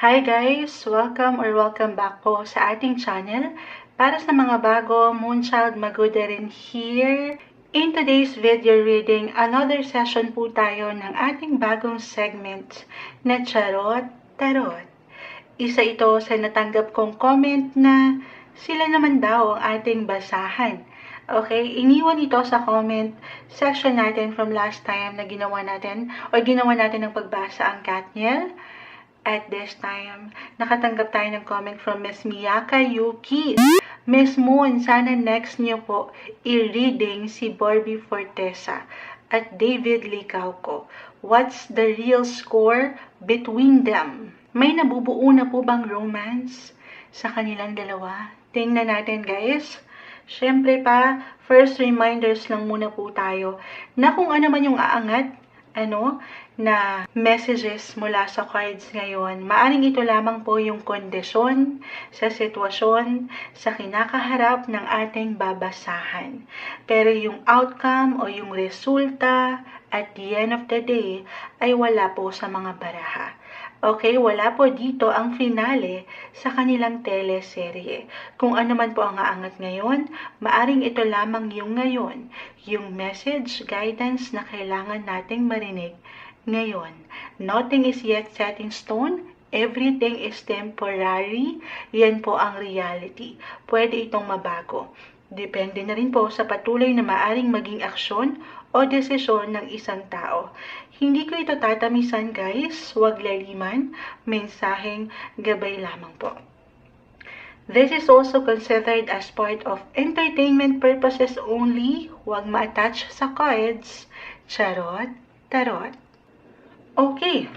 Hi guys! Welcome or welcome back po sa ating channel. Para sa mga bago, Moonchild Maguda rin here. In today's video reading, another session po tayo ng ating bagong segment na Charot Tarot. Isa ito sa natanggap kong comment na sila naman daw ang ating basahan. Okay, iniwan ito sa comment section natin from last time na ginawa natin or ginawa natin ng pagbasa ang Katniel. At this time, nakatanggap tayo ng comment from Miss Miyaka Yuki. Miss Moon, sana next niyo po i-reading si Barbie Fortesa at David Licauco. What's the real score between them? May nabubuo na po bang romance sa kanilang dalawa? Tingnan natin guys. Siyempre pa, first reminders lang muna po tayo na kung ano man yung aangat, ano, na messages mula sa cards ngayon, maaring ito lamang po yung kondisyon sa sitwasyon sa kinakaharap ng ating babasahan. Pero yung outcome o yung resulta at the end of the day ay wala po sa mga baraha. Okay, wala po dito ang finale sa kanilang teleserye. Kung ano man po ang aangat ngayon, maaring ito lamang yung ngayon, yung message, guidance na kailangan nating marinig ngayon. Nothing is yet set in stone, everything is temporary, yan po ang reality. Pwede itong mabago. Depende na rin po sa patuloy na maaring maging aksyon o desisyon ng isang tao. Hindi ko ito tatamisan guys, huwag laliman, mensaheng gabay lamang po. This is also considered as part of entertainment purposes only, huwag ma-attach sa cards, charot, tarot. Okay,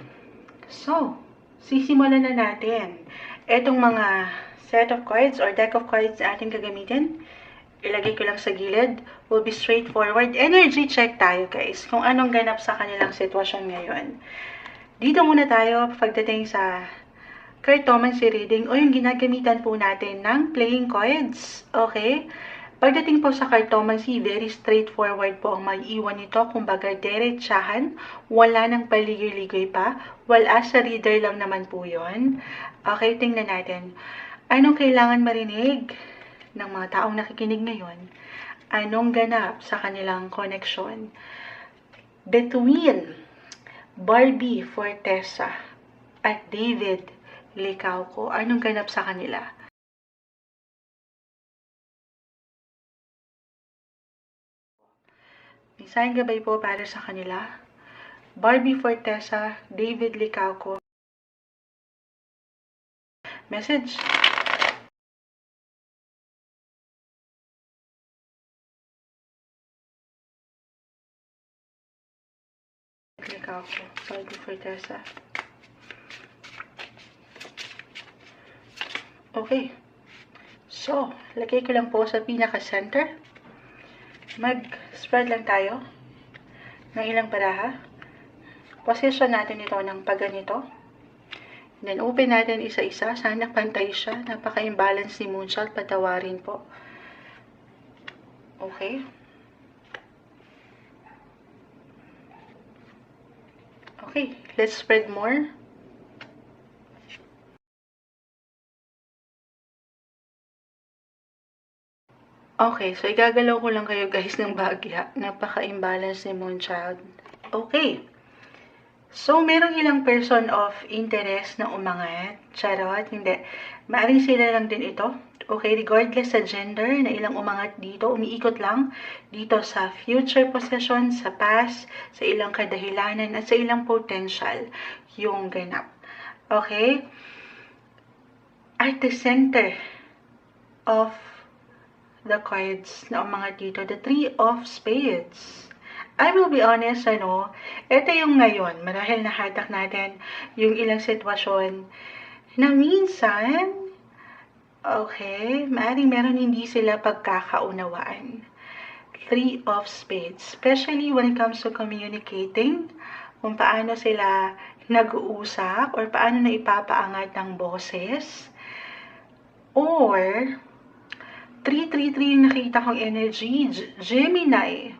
so, sisimulan na natin. Itong mga set of cards or deck of cards na ating gagamitin, ilagay ko lang sa gilid, will be straightforward. Energy check tayo guys, kung anong ganap sa kanilang sitwasyon ngayon. Dito muna tayo pagdating sa cartomancy reading o yung ginagamitan po natin ng playing cards. Okay? Pagdating po sa cartomancy, very straightforward po ang maiiwan nito. Kumbaga, diretsahan, wala nang paligay-ligay pa. Well, as a reader lang naman po yon. Okay, tingnan natin. Anong kailangan marinig ng mga taong nakikinig ngayon? Anong ganap sa kanilang koneksyon? Between Barbie Fortesa at David Licauco, anong ganap sa kanila? Isang gabay po para sa kanila. Barbie Fortesa, David Licauco. Message. Licauco, Barbie Fortesa. Okay. So, lagay ko lang po sa pinaka-center mag-spread lang tayo ng ilang baraha. Position natin ito ng pagganito. Then, open natin isa-isa. Sana pantay siya. Napaka-imbalance ni Moonshot. Patawarin po. Okay. Okay. Let's spread more. Okay, so igagalaw ko lang kayo guys ng bagya. Napaka-imbalance ni Moonchild. Okay. So, merong ilang person of interest na umangat. Charot, hindi. Maaring sila lang din ito. Okay, regardless sa gender na ilang umangat dito, umiikot lang dito sa future possession, sa past, sa ilang kadahilanan, at sa ilang potential yung ganap. Okay? At the center of the cards na umangat dito, the Three of Spades. I will be honest, ano, ito yung ngayon, marahil nahatak natin yung ilang sitwasyon na minsan, okay, maaaring meron hindi sila pagkakaunawaan. Three of Spades, especially when it comes to communicating, kung paano sila nag-uusap or paano na ipapaangat ng boses, or 333 yung nakita kong energy. Gemini.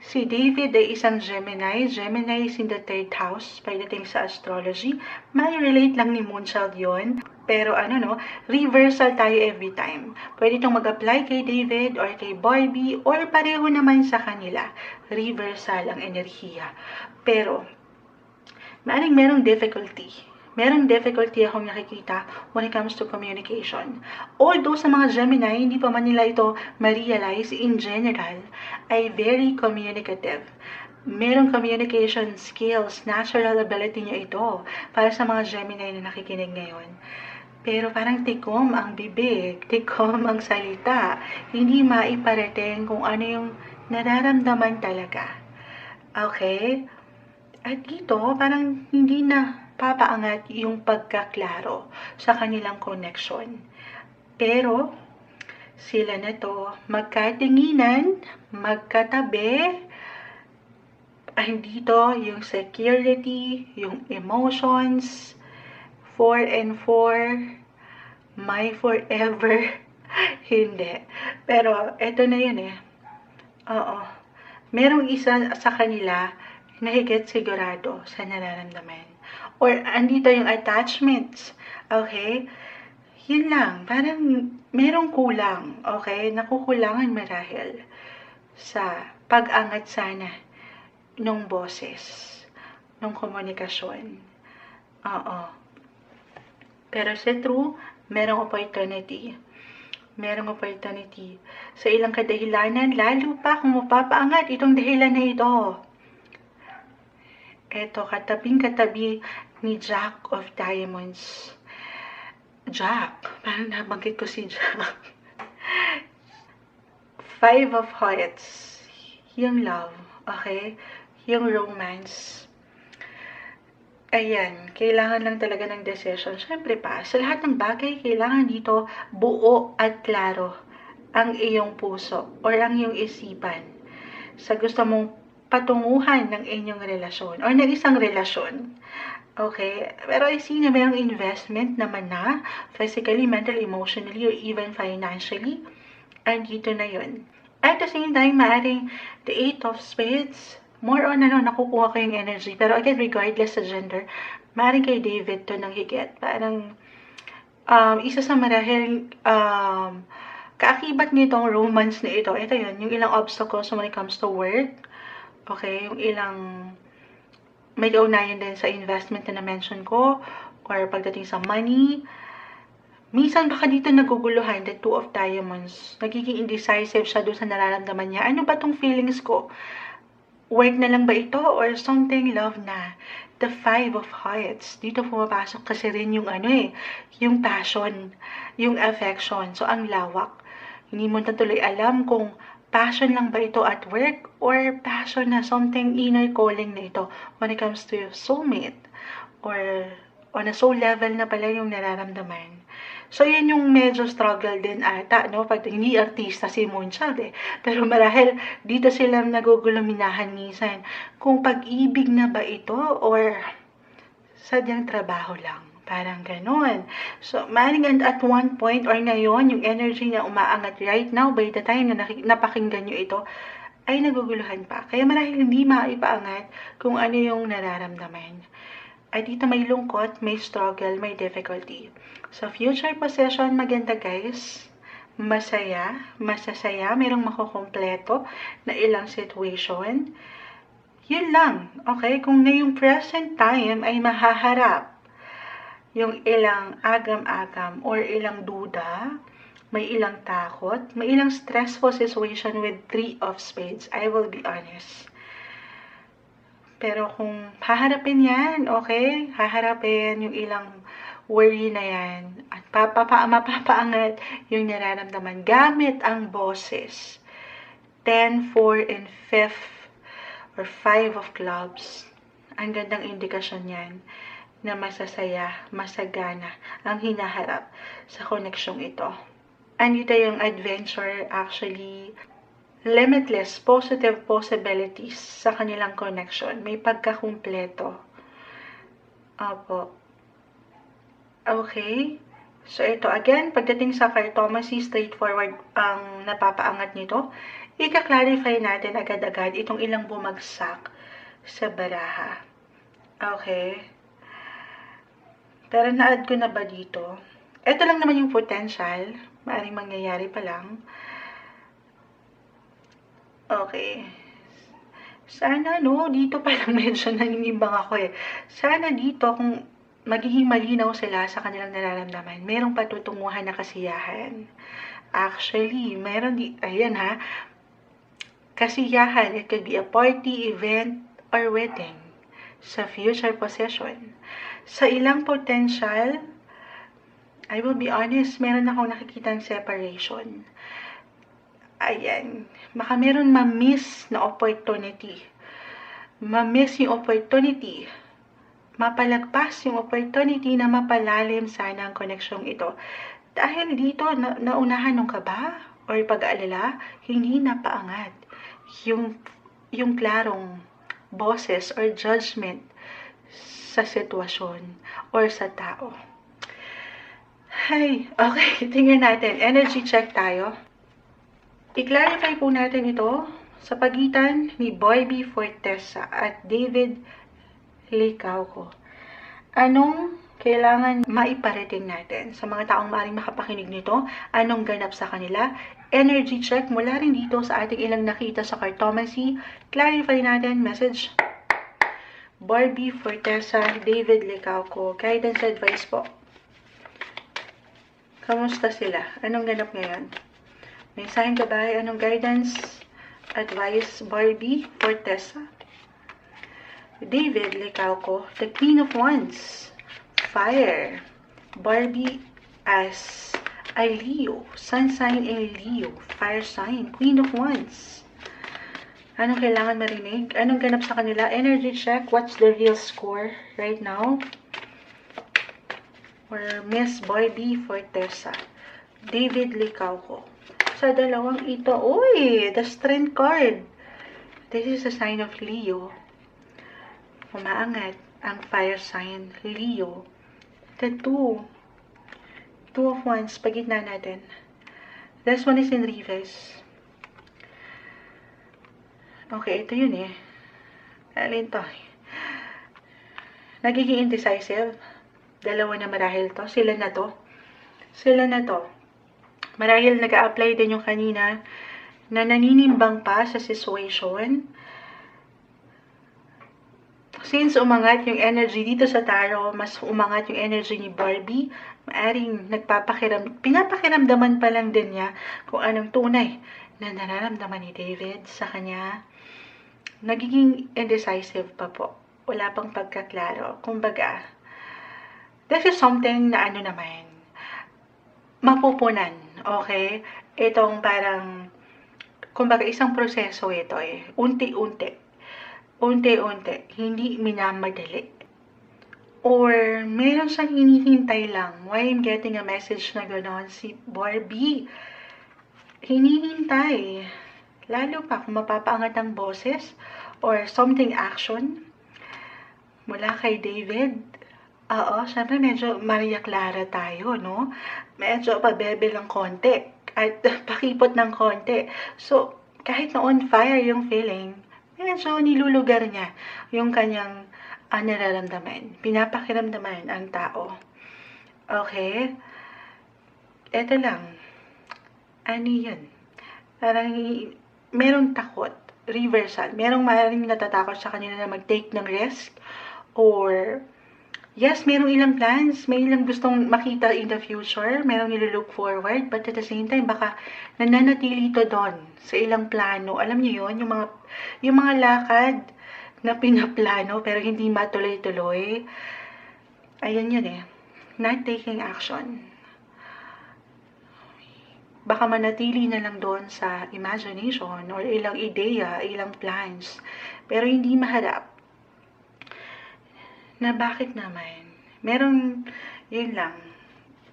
Si David ay isang Gemini. Gemini is in the third house pagdating sa astrology. May relate lang ni Moonchild yon. Pero ano no, reversal tayo every time. Pwede itong mag-apply kay David or kay Barbie or pareho naman sa kanila. Reversal ang enerhiya. Pero, maaaring merong difficulty merong difficulty akong nakikita when it comes to communication. Although sa mga Gemini, hindi pa man nila ito ma-realize in general, ay very communicative. Merong communication skills, natural ability niya ito para sa mga Gemini na nakikinig ngayon. Pero parang tikom ang bibig, tikom ang salita. Hindi maiparating kung ano yung nararamdaman talaga. Okay? At dito, parang hindi na papaangat yung pagkaklaro sa kanilang connection. Pero, sila na to magkatinginan, magkatabi, ay dito yung security, yung emotions, for and for, my forever, hindi. Pero, eto na yun eh. Oo. Merong isa sa kanila na higit sigurado sa nararamdaman or andito yung attachments. Okay? Yun lang. Parang merong kulang. Okay? Nakukulangan marahil sa pag-angat sana ng boses, ng komunikasyon. Oo. Pero sa true, merong opportunity. Merong opportunity. Sa ilang kadahilanan, lalo pa kung mapapaangat itong dahilan na ito. Eto, katabing katabi ni Jack of Diamonds. Jack. Parang nabanggit ko si Jack. Five of Hearts. Yung love. Okay? Yung romance. Ayan, kailangan lang talaga ng decision. Siyempre pa, sa lahat ng bagay, kailangan dito buo at klaro ang iyong puso or ang iyong isipan sa gusto mong patunguhan ng inyong relasyon or ng isang relasyon. Okay? Pero I see na mayroong investment naman na physically, mentally, emotionally, or even financially. And dito na yun. At the same time, maaring the Eight of Spades, more on ano, nakukuha ko yung energy. Pero again, regardless sa gender, maaring kay David to nang higit. Parang, um, isa sa marahil, um, kaakibat nitong romance na ito, ito yun, yung ilang obstacles when it comes to work. Okay, yung ilang may kaugnayan din sa investment na na-mention ko or pagdating sa money. Minsan baka dito naguguluhan, the two of diamonds. Nagiging indecisive siya doon sa nararamdaman niya. Ano ba tong feelings ko? Work na lang ba ito or something love na? The five of hearts. Dito pumapasok kasi rin yung ano eh, yung passion, yung affection. So, ang lawak. Hindi mo na tuloy alam kung passion lang ba ito at work or passion na something inner calling na ito when it comes to your soulmate or on a soul level na pala yung nararamdaman. So, yun yung medyo struggle din ata, no? Pag hindi artista si Moonchild eh. Pero marahil dito sila naguguluminahan minsan kung pag-ibig na ba ito or sadyang trabaho lang. Parang ganun. So, maring at one point or ngayon, yung energy na umaangat right now, by the time na napakinggan nyo ito, ay naguguluhan pa. Kaya marahil hindi maipaangat kung ano yung nararamdaman. Ay dito may lungkot, may struggle, may difficulty. So, future possession, maganda guys. Masaya, masasaya, merong makukompleto na ilang situation. Yun lang, okay? Kung na yung present time ay mahaharap yung ilang agam-agam or ilang duda, may ilang takot, may ilang stressful situation with three of spades. I will be honest. Pero kung haharapin yan, okay? Haharapin yung ilang worry na yan. At papapa, mapapaangat yung nararamdaman. Gamit ang boses. 10, 4, and 5 or 5 of clubs. Ang gandang indikasyon yan na masasaya, masagana ang hinaharap sa koneksyong ito. Andito yung adventure actually limitless positive possibilities sa kanilang connection. May pagkakumpleto. Opo. Okay. So, ito again, pagdating sa cartomacy, straightforward ang napapaangat nito. ika-clarify natin agad-agad itong ilang bumagsak sa baraha. Okay? Pero na-add ko na ba dito? Ito lang naman yung potential. Maaring mangyayari pa lang. Okay. Sana, no, dito pa lang medyo nanginibang ako eh. Sana dito, kung magiging malinaw sila sa kanilang nararamdaman, merong patutunguhan na kasiyahan. Actually, meron di, ayan ha, kasiyahan, it could be a party, event, or wedding sa future possession. Sa ilang potential, I will be honest, meron akong nakikitang separation. Ayan, baka meron ma-miss na opportunity. Ma-miss yung opportunity mapalagpas yung opportunity na mapalalim sana ang koneksyong ito. Dahil dito, na, naunahan ng kaba or pag-aalala, hindi napaangat yung, yung klarong boses or judgment sa sitwasyon or sa tao. Hay, okay, tingnan natin. Energy check tayo. I-clarify po natin ito sa pagitan ni Boy B. Fortesa at David likaw ko. Anong kailangan maiparating natin sa mga taong maaaring makapakinig nito? Anong ganap sa kanila? Energy check mula rin dito sa ating ilang nakita sa cartomancy. Clarify natin, message. Barbie Fortesa, David Licauco, guidance advice po. Kamusta sila? Anong ganap ngayon? Sign ka ba? Anong guidance advice Barbie Fortesa? David Licauco, the Queen of Wands, Fire, Barbie as a Leo, Sun sign in Leo, Fire sign, Queen of Wands. Anong kailangan marinig? Anong ganap sa kanila? Energy check, what's the real score right now? Or Miss Barbie Fortesa, David Licauco. Sa dalawang ito, uy, the strength card. This is a sign of Leo umaangat ang fire sign Leo. The two, two of wands, pagitna natin. This one is in reverse. Okay, ito yun eh. Alin to? Nagiging indecisive. Dalawa na marahil to. Sila na to. Sila na to. Marahil nag apply din yung kanina na naninimbang pa sa situation Since umangat yung energy dito sa tarot, mas umangat yung energy ni Barbie, maaring nagpapakiram, pinapakiramdaman pa lang din niya kung anong tunay na nararamdaman ni David sa kanya. Nagiging indecisive pa po. Wala pang pagkaklaro. Kumbaga, this is something na ano naman, mapupunan, okay? Itong parang, kumbaga isang proseso ito eh. Unti-unti unti-unti, hindi minamadali. Or meron siyang hinihintay lang. Why I'm getting a message na gano'n si Barbie. Hinihintay. Lalo pa kung mapapaangat ang boses or something action mula kay David. Oo, syempre medyo Maria Clara tayo, no? Medyo pabebe lang konti at pakipot ng konti. So, kahit na on fire yung feeling, medyo nilulugar niya yung kanyang uh, nararamdaman. Pinapakiramdaman ang tao. Okay? Ito lang. Ano yun? Parang merong takot. Reversal. Merong maaaring natatakot sa kanila na mag-take ng risk or yes, merong ilang plans, may ilang gustong makita in the future, merong nililook forward, but at the same time, baka nananatili ito doon sa ilang plano. Alam niyo yon yung mga, yung mga lakad na pinaplano pero hindi matuloy-tuloy. Ayan yun eh. Not taking action. Baka manatili na lang doon sa imagination or ilang ideya, ilang plans, pero hindi maharap na bakit naman, meron, yun lang,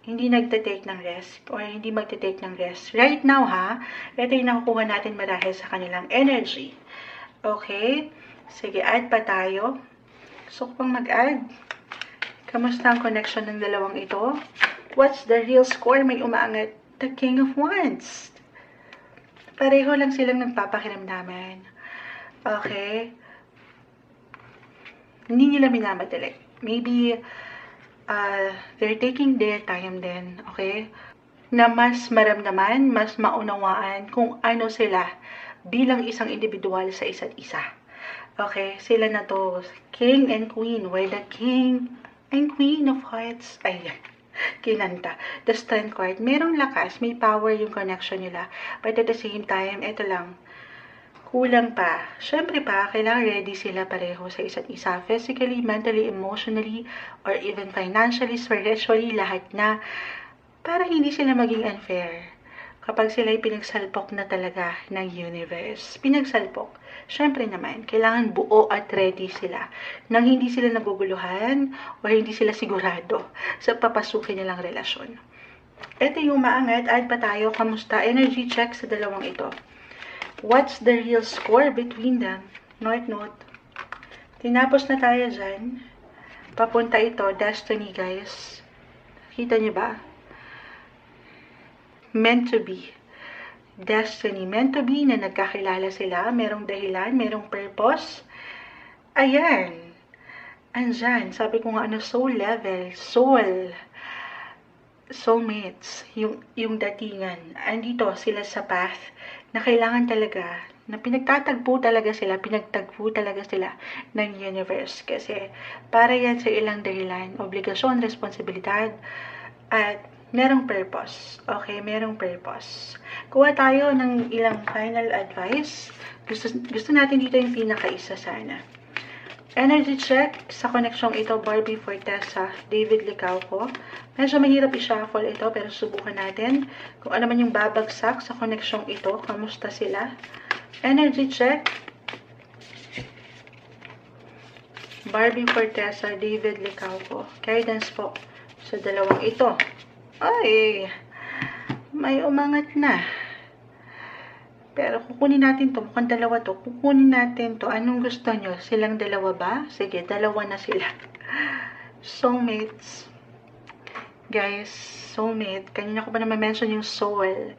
hindi nagte-take ng risk or hindi magte-take ng risk. Right now ha, ito yung nakukuha natin marahil sa kanilang energy. Okay? Sige, add pa tayo. Gusto pang mag-add. Kamusta ang connection ng dalawang ito? What's the real score? May umaangat. The King of Wands. Pareho lang silang nagpapakiramdaman. Okay? Hindi nila minamadali. Maybe, uh, they're taking their time din. Okay? Na mas maramdaman, mas maunawaan kung ano sila bilang isang individual sa isa't isa. Okay? Sila na to. King and Queen. Where the King and Queen of Hearts. Ayan kinanta. The strength card, merong lakas, may power yung connection nila. But at the same time, ito lang, kulang pa. Siyempre pa, kailangan ready sila pareho sa isa't isa. Physically, mentally, emotionally, or even financially, spiritually, lahat na. Para hindi sila maging unfair. Kapag sila ay pinagsalpok na talaga ng universe. Pinagsalpok. Siyempre naman, kailangan buo at ready sila. Nang hindi sila naguguluhan o hindi sila sigurado sa papasukin nilang relasyon. Ito yung maangat. Add pa tayo. Kamusta? Energy check sa dalawang ito. What's the real score between them? Note, note. Tinapos na tayo dyan. Papunta ito. Destiny, guys. Kita niyo ba? Meant to be. Destiny. Meant to be na nagkakilala sila. Merong dahilan, merong purpose. Ayan. Andyan. Sabi ko nga ano, soul level. Soul. Soulmates. Yung, yung datingan. Andito sila sa path na kailangan talaga na pinagtatagpo talaga sila, pinagtagpo talaga sila ng universe. Kasi para yan sa ilang dahilan, obligasyon, responsibilidad, at merong purpose. Okay, merong purpose. Kuha tayo ng ilang final advice. Gusto, gusto natin dito yung pinakaisa sana. Energy check sa koneksyong ito, Barbie Fortesa, David Licauco. Medyo mahirap i-shuffle ito, pero subukan natin kung ano man yung babagsak sa koneksyong ito. Kamusta sila? Energy check. Barbie Fortesa, David Licauco. Guidance po sa dalawang ito. Ay, may umangat na. Pero kukunin natin to, mukhang dalawa to. Kukunin natin to. Anong gusto nyo? Silang dalawa ba? Sige, dalawa na sila. Soulmates. Guys, soulmate. Kanina ko pa naman mention yung soul.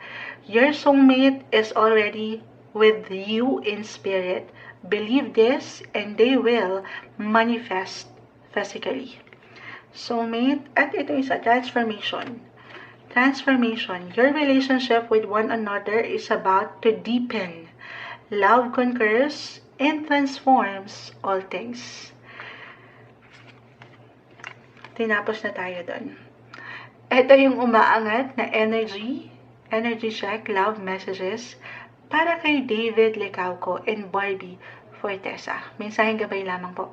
Your soulmate is already with you in spirit. Believe this and they will manifest physically. Soulmate, at ito is a transformation. Transformation. Your relationship with one another is about to deepen. Love conquers and transforms all things. Tinapos na tayo doon. Ito yung umaangat na energy, energy check, love messages para kay David Lecauco and Barbie Fortesa. Mensaheng gabay lamang po.